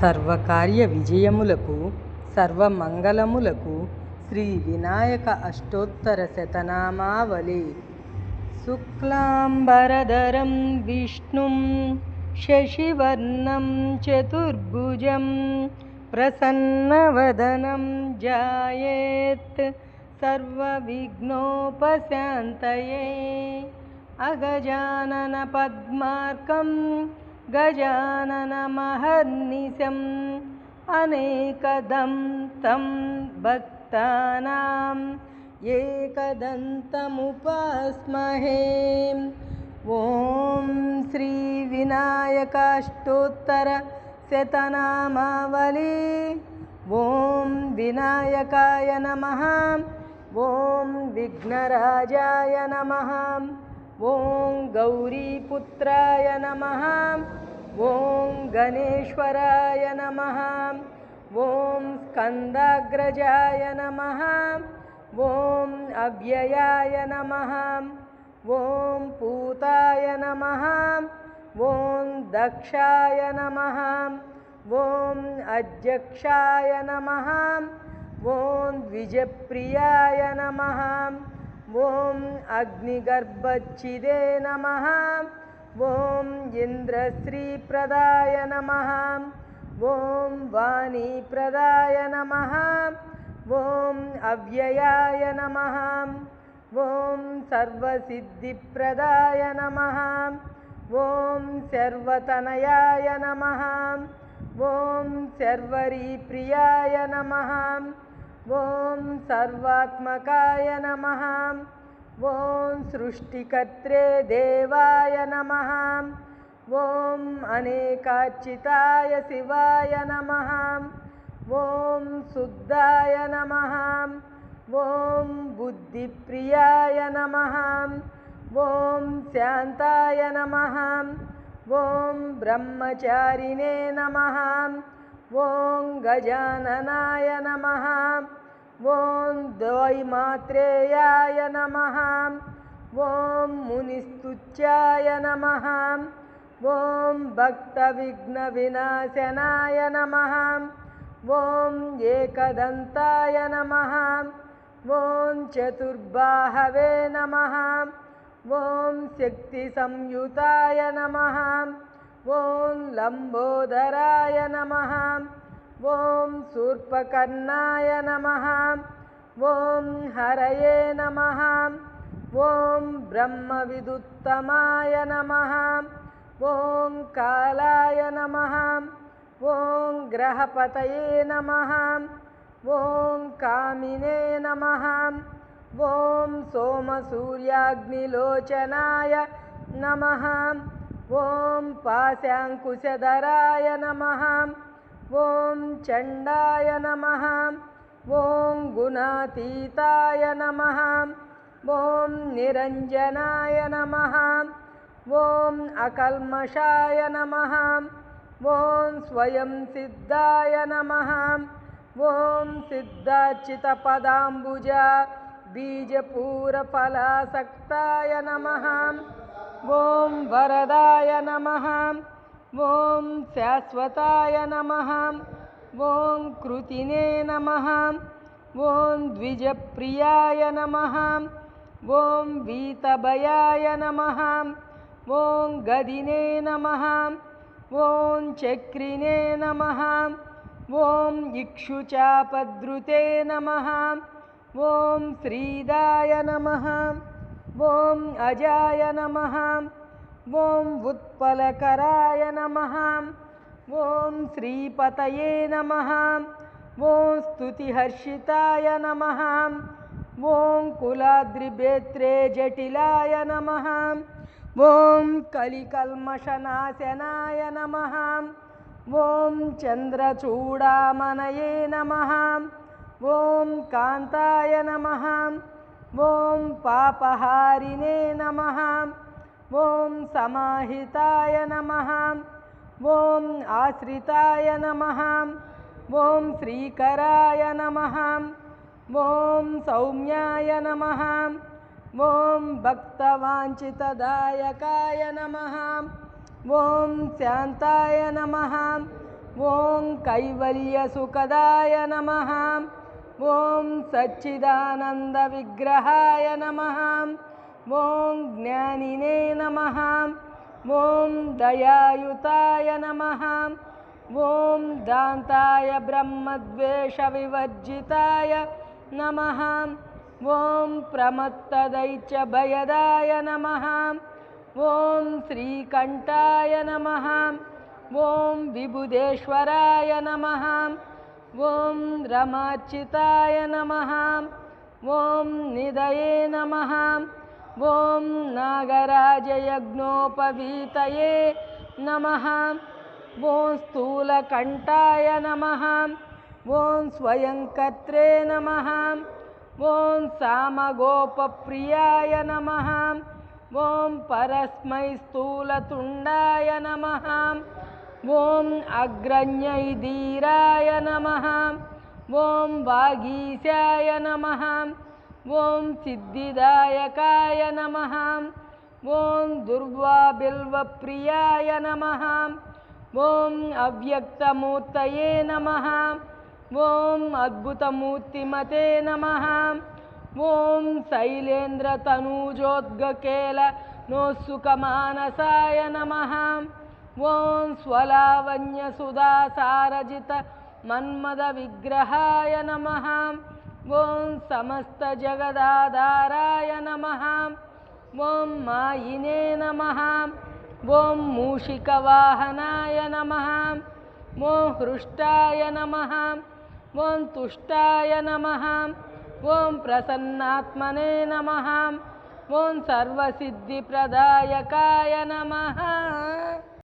సర్వకార్య విజయములకు సర్వమంగళములకు శ్రీ వినాయక అష్టోత్తర శతనామావళి శుక్లాంబరధరం విష్ణుం శశివర్ణం చతుర్భుజం ప్రసన్నవదనం జాయేత్ సర్వవిఘ్నోపశాంతయే गजाननमहन्निशम् अनेकदन्तं भक्तानां एकदन्तमुपास्महे। ॐ श्रीविनायकाष्टोत्तरशतनामावली। ॐ विनायकाय नमः। ॐ विघ्नराजाय नमः। ॐ गौरीपुत्राय नमः ॐ गणेश्वराय नमः ॐ स्कन्दाग्रजाय नमः ॐ अव्ययाय नमः ॐ पूताय नमः ॐ दक्षाय नमः ॐ अध्यक्षाय नमः ॐ द्विजप्रियाय नमः ॐ अग्निगर्भच्छिदे नमः ॐ इन्द्रश्रीप्रदाय नमः ॐ वाणीप्रदाय नमः ॐ अव्ययाय नमः ॐ सर्वसिद्धिप्रदाय नमः ॐ सर्वतनयाय नमः ॐ सर्वरीप्रियाय नमः ॐ सर्वात्मकाय नमः। ॐ सृष्टिकर्त्रे देवाय नमः। ॐ अनेकाचित्ताय शिवाय नमः। ॐ शुद्धाय नमः। ॐ बुद्धिप्रियाय नमः। ॐ शान्ताय नमः। ॐ ब्रह्मचारिणे नमः। ॐ गजाननाय नमः। ॐ द्वैमात्रेयाय नमः। ॐ मुनिस्तुच्याय नमः। ॐ भक्तविघ्नविनाशनाय नमः। ॐ एकदन्ताय नमः। ॐ चतुर्बाहवे नमः। ॐ शक्तिसंयुताय नमः। ॐ लम्बोदराय नमः। ॐ सूर्पकर्णाय नमः। ॐ हरये नमः। ॐ ब्रह्मविदुत्तमाय नमः। ॐ कालाय नमः। ॐ ग्रहपतये नमः। ॐ कामिने नमः। ॐ सोमसूर्याग्निलोचनाय नमः। ॐ पाशाङ्कुशधराय नमः। ॐ चण्डाय नमः। ॐ गुणातीताय नमः। ॐ निरञ्जनाय नमः। ॐ अकल्मषाय नमः। ॐ स्वयं सिद्धाय नमः। ॐ सिद्धाचितपदाम्बुजा बीजपूरफलासक्ताय नमः। ॐ वरदाय नमः। ॐ शाश्वताय नमः। ॐ कृतिने नमः। ॐ द्विजप्रियाय नमः। ॐ वीतभयाय नमः। ॐ गदिने नमः। ॐ चक्रिणे नमः। ॐ इक्षुचापद्रुते नमः। ॐ श्रीदाय नमः। ॐ अजाय नमः ॐ उत्पलकराय नमः ॐ श्रीपतये नमः ॐ स्तुतिहर्षिताय नमः ॐ कुलाद्रिभेत्रे जटिलाय नमः ॐ कलिकल्मषनाशनाय नमः ॐ चन्द्रचूडामनये नमः ॐ कान्ताय नमः ॐ पापहारिणे नमः। ॐ समाहिताय नमः। ॐ आश्रिताय नमः। ॐ श्रीकराय नमः। ॐ सौम्याय नमः। ॐ भक्तवाञ्छितदायकाय नमः। ॐ शान्ताय नमः। ॐ कैवल्यसुखदाय नमः। ॐ सच्चिदानन्दविग्रहाय नमः। ॐ ज्ञानिने नमः। ॐ दयायुताय नमः। ॐ दान्ताय ब्रह्मद्वेषविवर्जिताय नमः। ॐ प्रमत्तदैत्यभयदाय नमः। ॐ श्रीकण्ठाय नमः। ॐ विबुधेश्वराय नमः ॐ रमार्चिताय नमः ॐ निधये नमः ॐ नागराजयज्ञोपवीतये नमः ॐ स्थूलकण्ठाय नमः ॐ स्वयंकर्त्रे नमः ॐ सामगोपप्रियाय नमः ॐ परस्मै स्थूलतुण्डाय नमः ॐ अग्रण्यैधीराय नमः ॐ वागीशाय नमः ॐ सिद्धिदायकाय नमः ॐ दुर्वाबिल्वप्रियाय नमः ॐ अव्यक्तमूर्तये नमः ॐ अद्भुतमूर्तिमते नमः ॐ शैलेन्द्रतनूजोद्गकेल नोत्सुकमानसाय नमः ॐ स्वलावण्यसुधासारजित मन्मदविग्रहाय नमः। ॐ समस्तजगदाधाराय नमः। ॐ मायिने नमः। ॐ मूषिकवाहनाय नमः। ॐ हृष्टाय नमः। ॐ तुष्टाय नमः। ॐ प्रसन्नात्मने नमः। ॐ सर्वसिद्धिप्रदायकाय नमः